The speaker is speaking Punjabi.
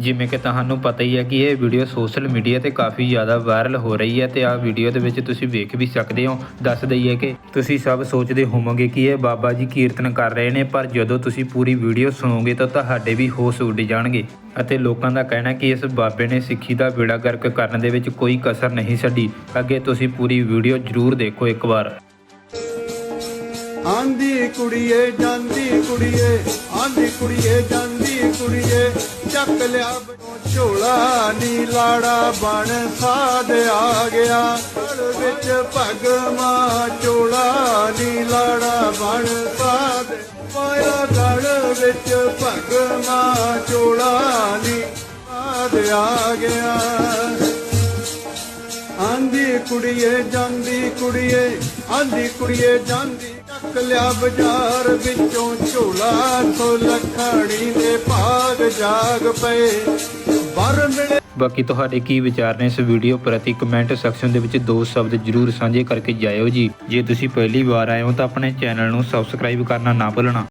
ਜਿਵੇਂ ਕਿ ਤੁਹਾਨੂੰ ਪਤਾ ਹੀ ਹੈ ਕਿ ਇਹ ਵੀਡੀਓ ਸੋਸ਼ਲ ਮੀਡੀਆ ਤੇ ਕਾਫੀ ਜ਼ਿਆਦਾ ਵਾਇਰਲ ਹੋ ਰਹੀ ਹੈ ਤੇ ਆਹ ਵੀਡੀਓ ਦੇ ਵਿੱਚ ਤੁਸੀਂ ਵੇਖ ਵੀ ਸਕਦੇ ਹੋ। ਦੱਸ ਦਈਏ ਕਿ ਤੁਸੀਂ ਸਭ ਸੋਚਦੇ ਹੋਵੋਗੇ ਕਿ ਇਹ ਬਾਬਾ ਜੀ ਕੀਰਤਨ ਕਰ ਰਹੇ ਨੇ, ਪਰ ਜਦੋਂ ਤੁਸੀਂ ਪੂਰੀ ਵੀਡੀਓ ਸੁਣੋਗੇ ਤਾਂ ਤੁਹਾਡੇ ਵੀ ਹੋਸ਼ ਉੱਡ ਜਾਣਗੇ ਅਤੇ ਲੋਕਾਂ ਦਾ ਕਹਿਣਾ ਕਿ ਇਸ ਬਾਬੇ ਨੇ ਸਿੱਖੀ ਦਾ ਬੇੜਾ ਗਰਕ ਕਰਨ ਦੇ ਵਿੱਚ ਕੋਈ ਕਸਰ ਨਹੀਂ ਛੱਡੀ। ਅੱਗੇ ਤੁਸੀਂ ਪੂਰੀ ਵੀਡੀਓ ਜ਼ਰੂਰ ਦੇਖੋ ਇੱਕ ਵਾਰ। ਆਂਦੀ ਕੁੜੀਏ, ਜਾਂਦੀ ਕੁੜੀਏ, ਆਂਦੀ ਕੁੜੀਏ, ਜਾਂਦੀ ਕੁੜੀਏ। ਚੱਕ ਲਿਆ ਝੋਲਾ ਨੀ ਲਾੜਾ ਬਣ ਸਾਧ ਆ ਗਿਆ। ਗਲ ਵਿੱਚ ਭਗਮਾ ਝੋਲਾ ਨੀ ਲਾੜਾ ਬਣ ਸਾਧ। ਪਾਇਆ ਗਲ ਵਿੱਚ ਭਗਮਾ ਝੋਲਾ ਨੀ ਸਾਧ ਆ ਗਿਆ। ਆਂਦੀ ਕੁੜੀਏ, ਜਾਂਦੀ ਕੁੜੀਏ, ਆਂਦੀ ਕੁੜੀਏ, ਜਾਂਦੀ ਚੱਕ ਲਿਆ ਬਾਜ਼ਾਰ ਵਿੱਚੋਂ ਝੋਲਾ ਸੋ ਲਖਾਣੀ ਦੇ ਜਾਗ ਪਏ ਬਰ ਮਿਲੇ। ਬਾਕੀ ਤੁਹਾਡੇ ਕੀ ਵਿਚਾਰ ਨੇ ਇਸ ਵੀਡੀਓ ਪ੍ਰਤੀ ਕਮੈਂਟ ਸੈਕਸ਼ਨ ਦੇ ਵਿੱਚ ਦੋ ਸ਼ਬਦ ਜਰੂਰ ਸਾਂਝੇ ਕਰਕੇ ਜਾਇਓ ਜੀ। ਜੇ ਤੁਸੀਂ ਪਹਿਲੀ ਵਾਰ ਆਏ ਹੋ ਤਾਂ ਆਪਣੇ ਚੈਨਲ ਨੂੰ ਸਬਸਕ੍ਰਾਈਬ ਕਰਨਾ ਨਾ ਭੁੱਲਣਾ।